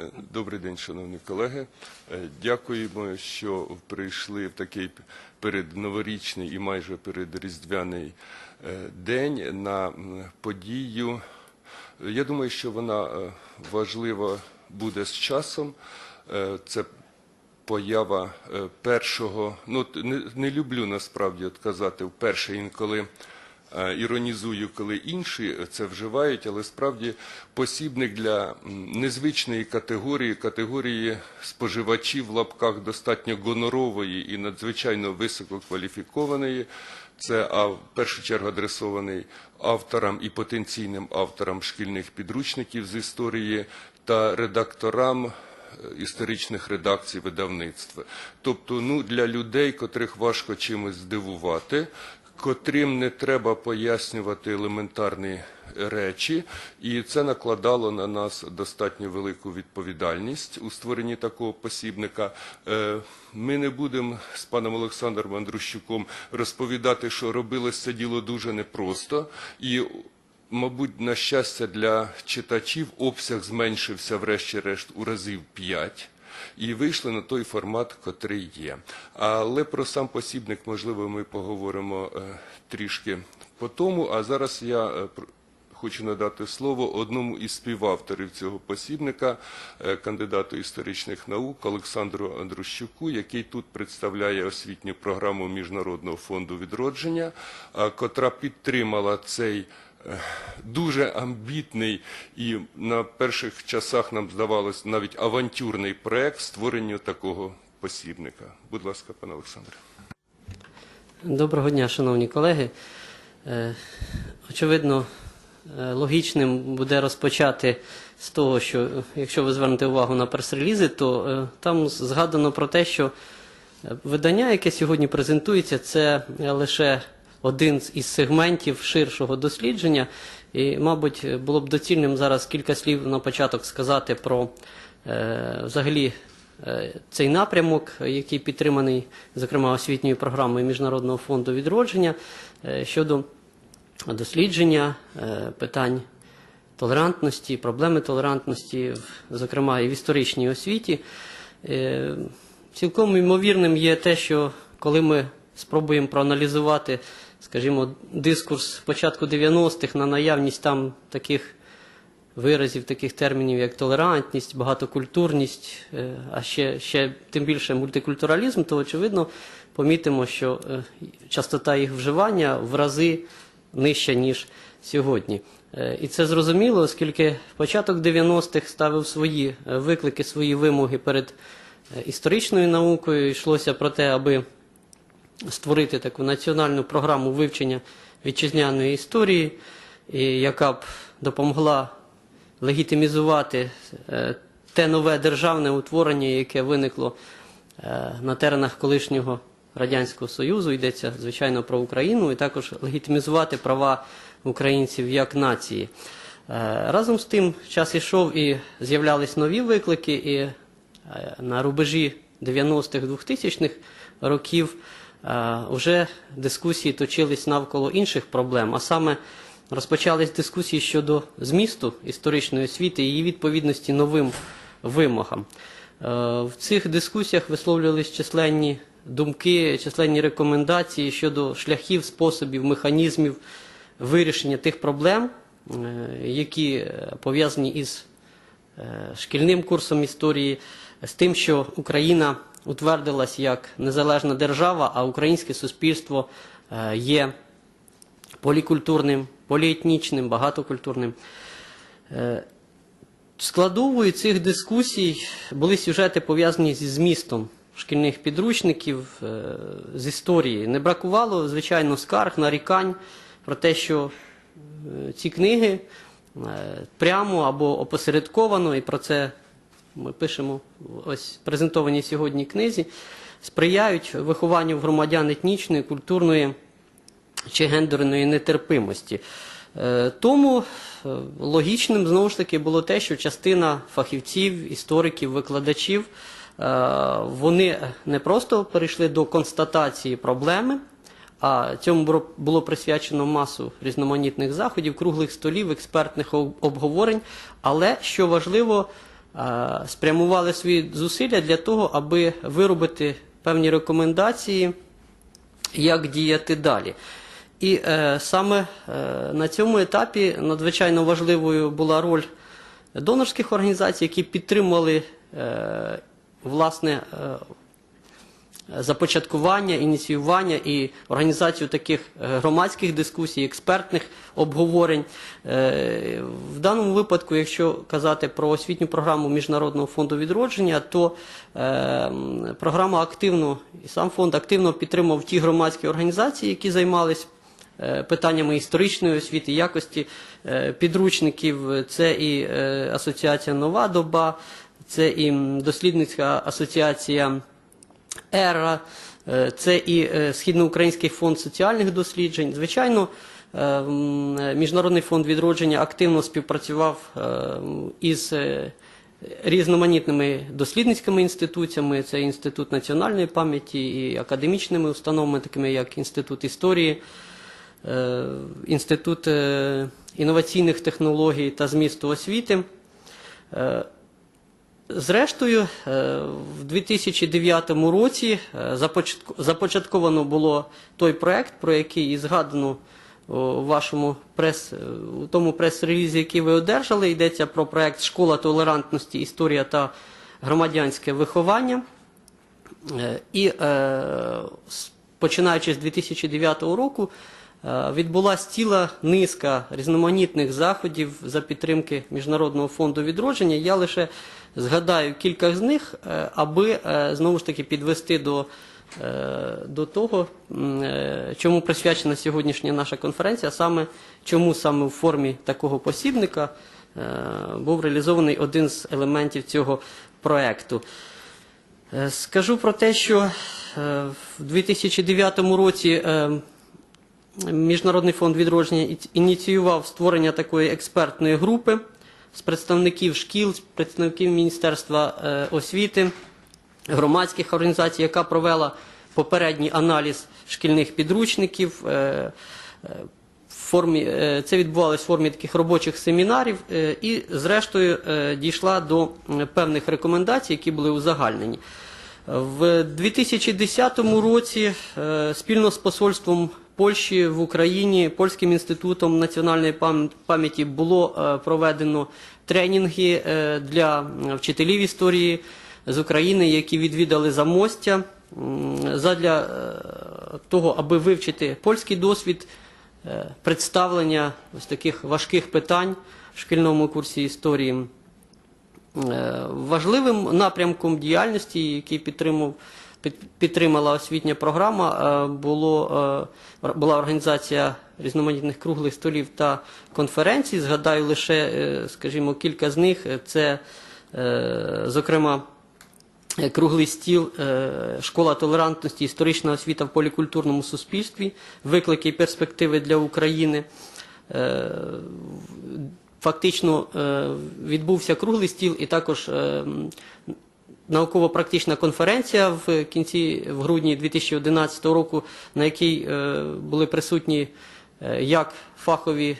Е, Добрий день, шановні колеги. Е, Дякуємо, що прийшли в такий передноворічний і майже передріздвяний е, день на подію. Я думаю, що вона важлива буде з часом. Це поява першого, ну не, не люблю насправді казати вперше інколи іронізую, коли інші це вживають, але справді посібник для незвичної категорії, категорії споживачів в лапках достатньо гонорової і надзвичайно висококваліфікованої. Це в першу чергу адресований авторам і потенційним авторам шкільних підручників з історії та редакторам історичних редакцій видавництва. Тобто, ну для людей, котрих важко чимось здивувати, котрим не треба пояснювати елементарні речі, і це накладало на нас достатньо велику відповідальність у створенні такого посібника. Е, Ми не будемо з паном Олександром Андрущуком розповідати, що робилось це діло дуже непросто і Мабуть, на щастя для читачів обсяг зменшився врешті-решт у разів п'ять. І вийшли на той формат, котрий є. Але про сам посібник, можливо, ми поговоримо е, трішки по тому. А зараз я е, хочу надати слово одному із співавторів цього посібника, е, кандидату історичних наук Олександру Андрущуку, який тут представляє освітню програму Міжнародного фонду відродження, котра підтримала цей дуже амбітний і на перших часах нам здавалось навіть авантюрний проект створенню такого посібника. Будь ласка, пане Олександре. Доброго дня, шановні колеги. Е, Очевидно, е, логічним буде розпочати з того, що е, якщо ви звернете увагу на прес-релізи, то там згадано про те, що видання, яке сьогодні презентується, це лише один із сегментів ширшого дослідження. І, мабуть, було б доцільним зараз кілька слів на початок сказати про е, взагалі Е, Цей напрямок, який підтриманий, зокрема, освітньою програмою Міжнародного фонду відродження е, щодо дослідження е, питань толерантності, проблеми толерантності, зокрема і в історичній освіті. Цілком ймовірним є те, що коли ми спробуємо проаналізувати, скажімо, дискурс початку 90-х на наявність там таких виразів, таких термінів, як толерантність, багатокультурність, е, а ще, ще тим більше мультикультуралізм, то очевидно помітимо, що е, частота їх вживання в рази нижча, ніж сьогодні. Е, І це зрозуміло, оскільки початок 90-х ставив свої виклики, свої вимоги перед історичною наукою. Йшлося про те, аби створити таку національну програму вивчення вітчизняної історії, яка б допомогла легітимізувати е, те нове державне утворення, яке виникло е, на теренах колишнього Радянського Союзу. Йдеться, звичайно, про Україну, і також легітимізувати права українців як нації. Е, Разом з тим час ішов і з'являлись нові виклики, і на рубежі 90-х 2000-х років вже дискусії точились навколо інших проблем, а саме розпочались дискусії щодо змісту історичної освіти і її відповідності новим вимогам. Е, В цих дискусіях висловлювались численні думки, численні рекомендації щодо шляхів, способів, механізмів вирішення тих проблем, е, які пов'язані із е, шкільним курсом історії, з тим, що Україна утвердилась як незалежна держава, а українське суспільство е, є полікультурним, поліетнічним, багатокультурним. Е, Складовою цих дискусій були сюжети, пов'язані зі змістом шкільних підручників, е, з історії. Не бракувало, звичайно, скарг, нарікань про те, що ці книги прямо або опосередковано, і про це ми пишемо ось презентованій сьогодні книзі, сприяють вихованню громадян етнічної, культурної чи гендерної нетерпимості. Е, Тому е, логічним знову ж таки було те, що частина фахівців, істориків, викладачів е, вони не просто перейшли до констатації проблеми, а цьому було- присвячено масу різноманітних заходів, круглих столів, експертних обговорень. Але що важливо, спрямували свої зусилля для того, аби виробити певні рекомендації, як діяти далі. І е, саме е, на цьому етапі надзвичайно важливою була роль донорських організацій, які підтримали е, власне е, започаткування, ініціювання і організацію таких е, громадських дискусій, експертних обговорень. Е, В даному випадку, якщо казати про освітню програму Міжнародного фонду відродження, то е, програма активно і сам фонд активно підтримував ті громадські організації, які займались питаннями історичної освіти, якості підручників. Це і асоціація Нова доба, це і дослідницька асоціація. ЕРА, е, це і е, Східноукраїнський фонд соціальних досліджень. Звичайно, е, Міжнародний фонд відродження активно співпрацював із різноманітними дослідницькими інституціями. Це Інститут національної пам'яті і академічними установами, такими як Інститут історії, Інститут інноваційних технологій та змісту освіти. Зрештою, е, в 2009 році е, започатковано було той проект, про який і згадано у вашому прес, е, у тому прес-релізі, який ви одержали. Йдеться про проект Школа толерантності, історія та громадянське виховання. І починаючи з 2009 року відбулася ціла низка різноманітних заходів за підтримки Міжнародного фонду відродження. Я лише згадаю кілька з них, е, аби е, знову ж таки підвести до, е, до того, чому присвячена сьогоднішня наша конференція, саме чому саме в формі такого посібника був реалізований один з елементів цього проекту. Е, Скажу про те, що в 2009 році Міжнародний фонд відродження ініціював створення такої експертної групи з представників шкіл, з представників Міністерства е, освіти, громадських організацій, яка провела попередній аналіз шкільних підручників. е, е, це відбувалося в формі таких робочих семінарів і, зрештою, дійшла до певних рекомендацій, які були узагальнені. В 2010 році спільно з посольством Польщі в Україні, Польським інститутом національної пам'яті було е, проведено тренінги е, для вчителів історії з України, які відвідали замостя задля е, того, аби вивчити польський досвід представлення ось таких важких питань в шкільному курсі історії. Важливим напрямком діяльності, який підтримав, під- підтримала освітня програма, е, було, е, була організація різноманітних круглих столів та конференцій. Згадаю лише, е, скажімо, кілька з них. Це, зокрема, круглий стіл Школа толерантності, історична освіта в полікультурному суспільстві, виклики і перспективи для України. Фактично відбувся круглий стіл і також е, м, науково-практична конференція в кінці в грудні 2011 року, на якій е, були присутні е, як фахові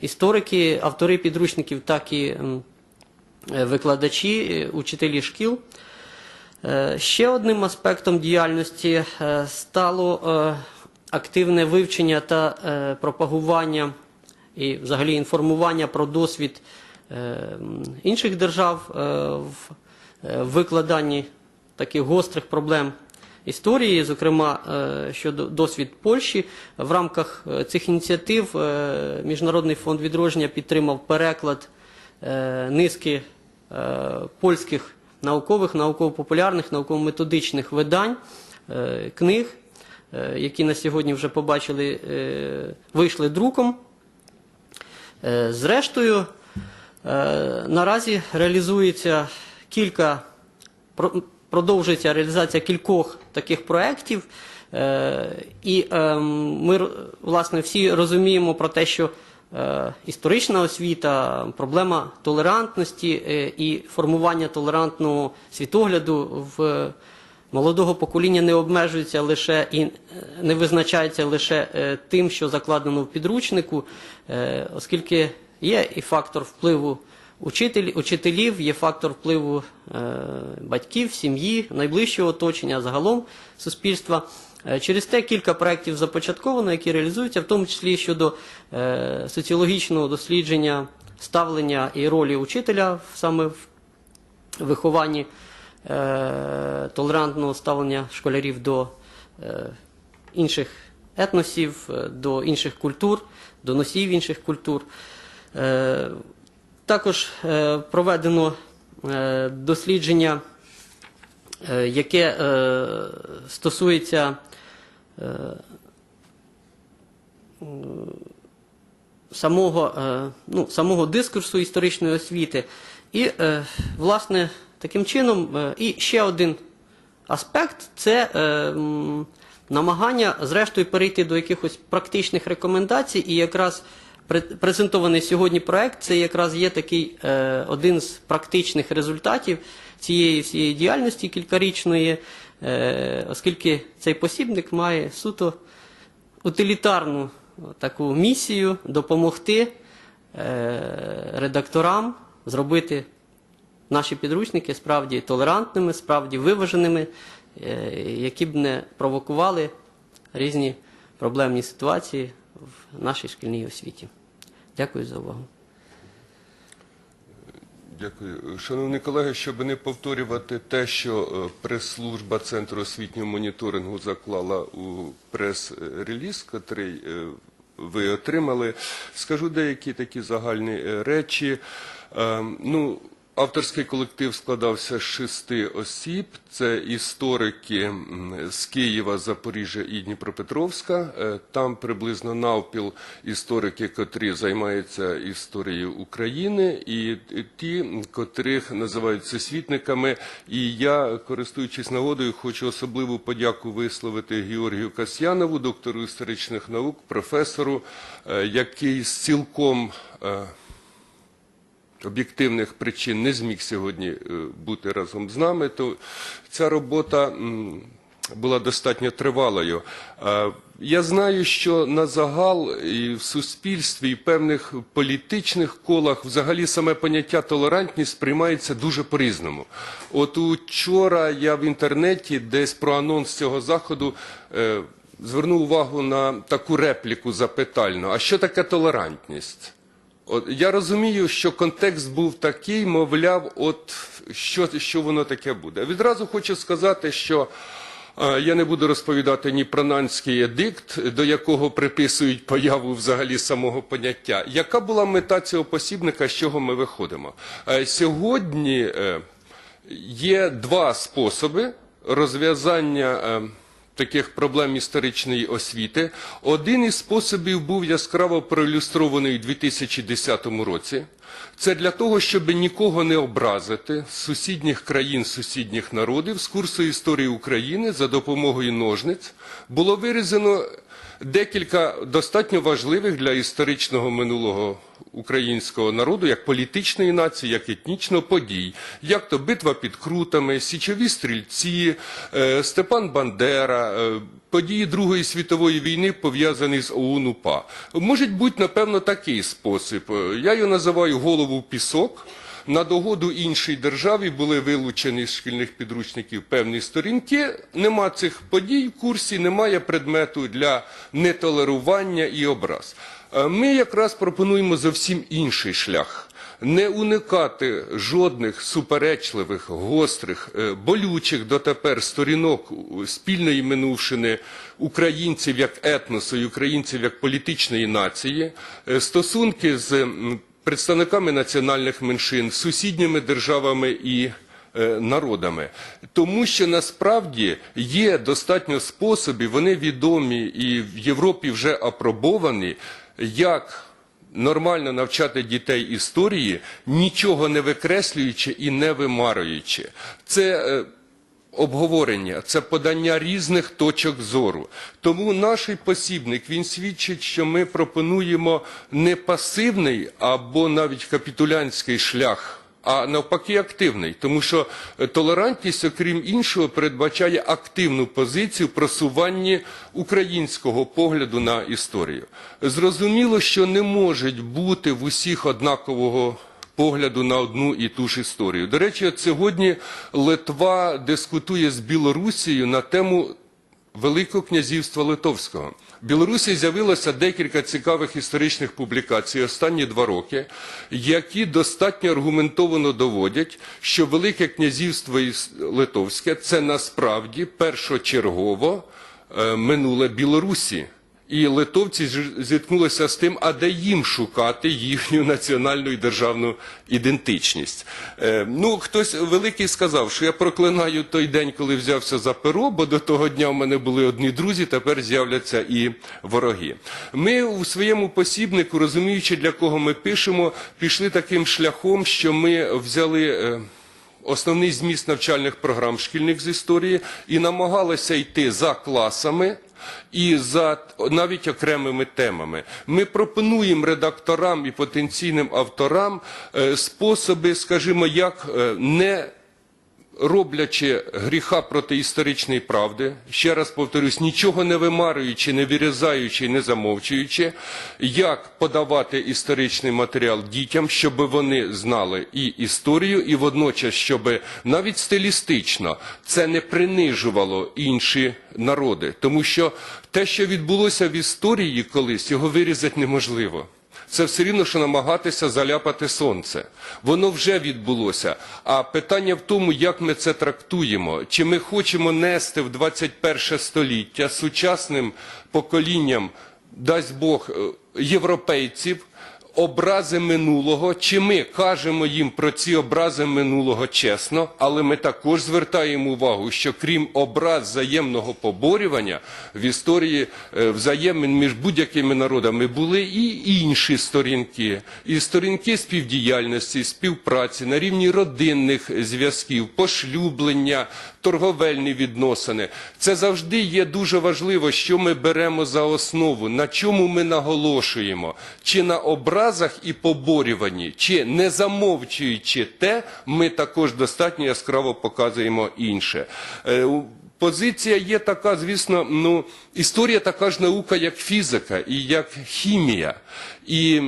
історики, автори підручників, так і е, викладачі, учителі шкіл. Ще одним аспектом діяльності стало активне вивчення та пропагування і взагалі інформування про досвід інших держав в викладанні таких гострих проблем історії, зокрема е, щодо досвід Польщі. В рамках е, цих ініціатив е, Міжнародний фонд відродження підтримав переклад е, низки е, польських наукових, науково-популярних, науково-методичних видань, е, книг, е, які на сьогодні вже побачили, е, вийшли друком. Е, Зрештою, е, наразі реалізується кілька, про- продовжується реалізація кількох таких проєктів. Е, І е, ми власне всі розуміємо про те, що е, історична освіта, проблема толерантності е, і формування толерантного світогляду в молодого покоління не обмежується лише і не визначається лише тим, що закладено в підручнику, оскільки є і фактор впливу учитель, учителів, є фактор впливу е, батьків, сім'ї, найближчого оточення, загалом суспільства. Е, Через те кілька проєктів започатковано, які реалізуються, в тому числі щодо е, соціологічного дослідження ставлення і ролі учителя саме в вихованні е, толерантного ставлення школярів до е, інших етносів, е, до інших культур, до носіїв інших культур. Е, також е, проведено е, дослідження, е, яке стосується самого, ну, самого дискурсу історичної освіти. І, власне, таким чином, і ще один аспект це намагання, зрештою, перейти до якихось практичних рекомендацій, і якраз презентований сьогодні проект. Це якраз є такий е, один з практичних результатів цієї всієї діяльності кількарічної, е, оскільки цей посібник має суто утилітарну таку місію допомогти е, редакторам зробити наші підручники справді толерантними, справді виваженими, е, які б не провокували різні проблемні ситуації в нашій шкільній освіті. Дякую за увагу. Дякую. Шановні колеги, щоб не повторювати те, що е, прес-служба Центру освітнього моніторингу заклала у прес-реліз, котрий е, ви отримали, скажу деякі такі загальні е, речі. Е, Ну, Авторський колектив складався з шести осіб. Це історики з Києва, Запоріжжя і Дніпропетровська. Е, Там приблизно навпіл історики, котрі займаються історією України, і ті, котрих називають всесвітниками. І я, користуючись нагодою, хочу особливу подяку висловити Георгію Касьянову, доктору історичних наук, професору, е, який з цілком е, об'єктивних причин не зміг сьогодні е, бути разом з нами, то ця робота була достатньо тривалою. Я знаю, що на загал і в суспільстві, і в певних політичних колах взагалі саме поняття толерантність сприймається дуже по-різному. От учора я в інтернеті десь про анонс цього заходу е, звернув увагу на таку репліку запитальну. А що таке толерантність? От, я розумію, що контекст був такий, мовляв, от що, що воно таке буде. Відразу хочу сказати, що е, я не буду розповідати ні про нанський едикт, до якого приписують появу взагалі самого поняття. Яка була мета цього посібника, з чого ми виходимо? Е, сьогодні е, є два способи розв'язання. е, таких проблем історичної освіти. Один із способів був яскраво проілюстрований у 2010 році. Це для того, щоб нікого не образити з сусідніх країн, сусідніх народів з курсу історії України за допомогою ножниць було вирізано декілька достатньо важливих для історичного минулого українського народу, як політичної нації, як етнічного подій, як то битва під Крутами, січові стрільці, е, Степан Бандера, е, події Другої світової війни пов'язані з ОУН УПА. Може бути, напевно, такий спосіб. Е, Я його називаю голову пісок. На догоду іншій державі були вилучені з шкільних підручників певні сторінки. Нема цих подій в курсі, немає предмету для нетолерування і образ. Е, Ми якраз пропонуємо зовсім інший шлях. Не уникати жодних суперечливих, гострих, е, болючих дотепер сторінок спільної минувшини українців як етносу і українців як політичної нації, е, стосунки з представниками національних меншин, сусідніми державами і е, народами. Тому що насправді є достатньо способів, вони відомі і в Європі вже апробовані, як нормально навчати дітей історії, нічого не викреслюючи і не вимарюючи. Це е, обговорення, це подання різних точок зору. Тому наш посібник він свідчить, що ми пропонуємо не пасивний або навіть капітулянський шлях. А навпаки, активний, тому що е, толерантність, окрім іншого, передбачає активну позицію в просуванні українського погляду на історію. Зрозуміло, що не може бути в усіх однакового погляду на одну і ту ж історію. До речі, от сьогодні Литва дискутує з Білорусією на тему Великого князівства Литовського. В Білорусі з'явилося декілька цікавих історичних публікацій останні два роки, які достатньо аргументовано доводять, що Велике князівство Литовське це насправді першочергово е, минуле Білорусі. І литовці зіткнулися з тим, а де їм шукати їхню національну і державну ідентичність. Е, ну, хтось великий сказав, що я проклинаю той день, коли взявся за перо, бо до того дня в мене були одні друзі, тепер з'являться і вороги. Ми у своєму посібнику, розуміючи, для кого ми пишемо, пішли таким шляхом, що ми взяли. е, Основний зміст навчальних програм шкільних з історії і намагалися йти за класами і за навіть окремими темами. Ми пропонуємо редакторам і потенційним авторам е, способи, скажімо, як е, не роблячи гріха проти історичної правди, ще раз повторюсь, нічого не вимарюючи, не вирізаючи, не замовчуючи, як подавати історичний матеріал дітям, щоб вони знали і історію, і водночас, щоб навіть стилістично це не принижувало інші народи, тому що те, що відбулося в історії колись, його вирізати неможливо. Це все рівно, що намагатися заляпати сонце. Воно вже відбулося. А питання в тому, як ми це трактуємо. Чи ми хочемо нести в 21 століття сучасним поколінням, дасть Бог, е, європейців, образи минулого, чи ми кажемо їм про ці образи минулого чесно, але ми також звертаємо увагу, що крім образ взаємного поборювання в історії е, взаємин між будь-якими народами були і інші сторінки, і сторінки співдіяльності, співпраці на рівні родинних зв'язків, пошлюблення, торговельні відносини. Це завжди є дуже важливо, що ми беремо за основу, на чому ми наголошуємо, чи на образах і поборюванні, чи не замовчуючи те, ми також достатньо яскраво показуємо інше. Е, Позиція є така, звісно, ну історія така ж наука, як фізика і як хімія. І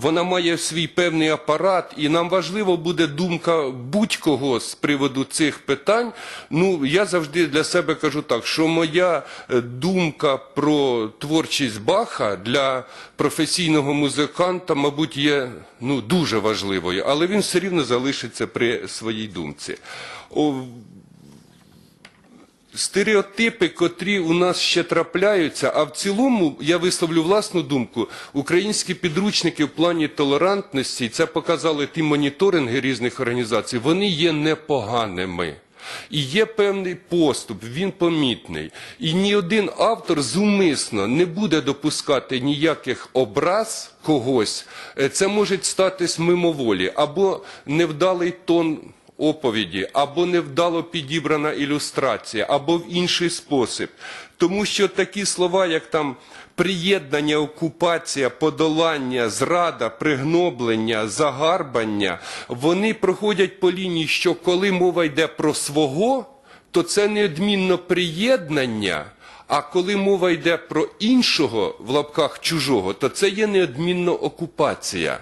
Вона має свій певний апарат, і нам важливо буде думка будь-кого з приводу цих питань. Ну, я завжди для себе кажу так, що моя е, думка про творчість Баха для професійного музиканта, мабуть, є ну, дуже важливою, але він все рівно залишиться при своїй думці. Стереотипи, котрі у нас ще трапляються, а в цілому я висловлю власну думку. Українські підручники в плані толерантності, це показали ті моніторинги різних організацій, вони є непоганими. І є певний поступ, він помітний. І ні один автор зумисно не буде допускати ніяких образ когось. Е, Це може статись мимоволі або невдалий тон оповіді, або невдало підібрана ілюстрація, або в інший спосіб. Тому що такі слова, як там приєднання, окупація, подолання, зрада, пригноблення, загарбання, вони проходять по лінії, що коли мова йде про свого, то це неодмінно приєднання. А коли мова йде про іншого в лапках чужого, то це є неодмінно окупація.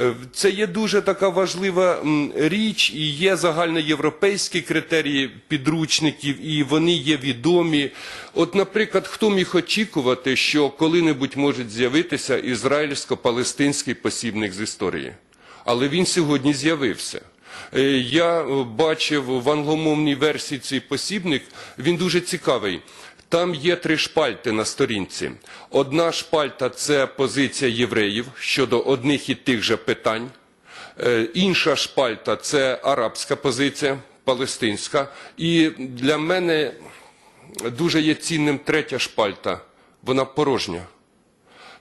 Е, Це є дуже така важлива річ, і є загальноєвропейські критерії підручників, і вони є відомі. От, наприклад, хто міг очікувати, що коли-небудь може з'явитися ізраїльсько-палестинський посібник з історії? Але він сьогодні з'явився. Е, Я бачив в англомовній версії цей посібник, він дуже цікавий. Там є три шпальти на сторінці. Одна шпальта це позиція євреїв щодо одних і тих же питань. Е, Інша шпальта це арабська позиція, палестинська. І для мене дуже є цінним третя шпальта. Вона порожня.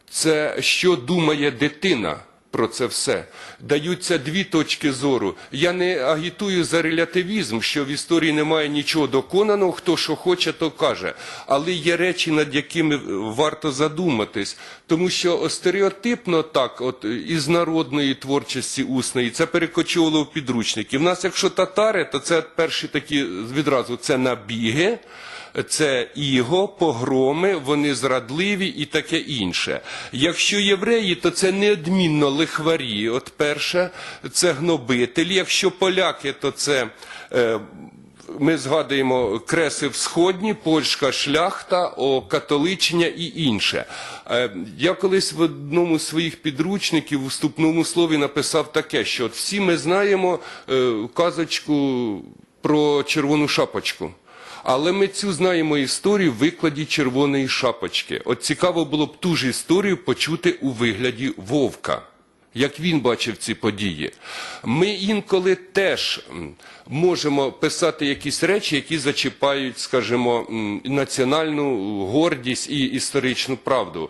Це що думає дитина про це все. Даються дві точки зору. Я не агітую за релятивізм, що в історії немає нічого доконаного, хто що хоче, то каже. Але є речі, над якими варто задуматись. Тому що стереотипно так, от із народної творчості усної, це перекочувало в підручники. В нас, якщо татари, то це перші такі відразу це набіги. Це іго, погроми, вони зрадливі і таке інше. Якщо євреї, то це неодмінно лихварі. От перше, це гнобителі. Якщо поляки, то це. Е, ми згадуємо креси всходні, польська шляхта, окатоличення і інше. Е, Я колись в одному з своїх підручників у вступному слові написав таке, що всі ми знаємо е, казочку про червону шапочку. Але ми цю знаємо історію в викладі червоної шапочки. От цікаво було б ту ж історію почути у вигляді вовка як він бачив ці події. Ми інколи теж можемо писати якісь речі, які зачіпають, скажімо, національну гордість і історичну правду.